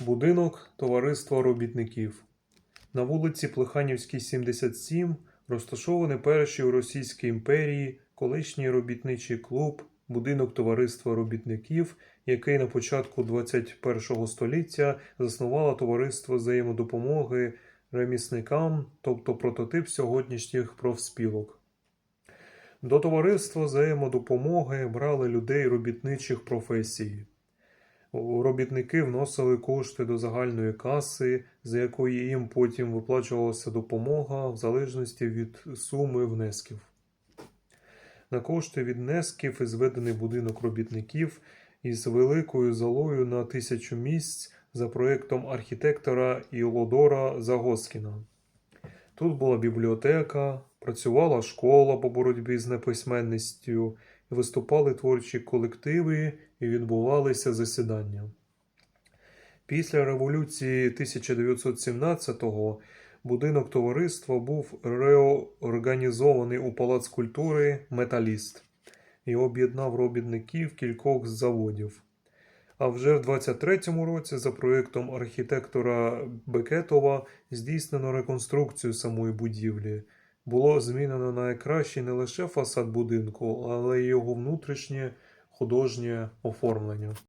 Будинок товариства робітників. На вулиці Плеханівській, 77 розташований перший у Російській імперії колишній робітничий клуб, будинок товариства робітників, який на початку 21 століття заснувало товариство взаємодопомоги ремісникам, тобто прототип сьогоднішніх профспілок. До товариства взаємодопомоги брали людей робітничих професій. Робітники вносили кошти до загальної каси, за якої їм потім виплачувалася допомога в залежності від суми внесків. На кошти від внесків і зведений будинок робітників із великою залою на тисячу місць за проєктом архітектора Ілодора Загоскіна. Тут була бібліотека, працювала школа по боротьбі з неписьменністю, виступали творчі колективи і відбувалися засідання. Після революції 1917-го будинок товариства був реорганізований у Палац культури Металіст і об'єднав робітників кількох заводів. А вже в 23-му році за проєктом архітектора Бекетова здійснено реконструкцію самої будівлі. Було змінено на найкраще не лише фасад будинку, але й його внутрішнє художнє оформлення.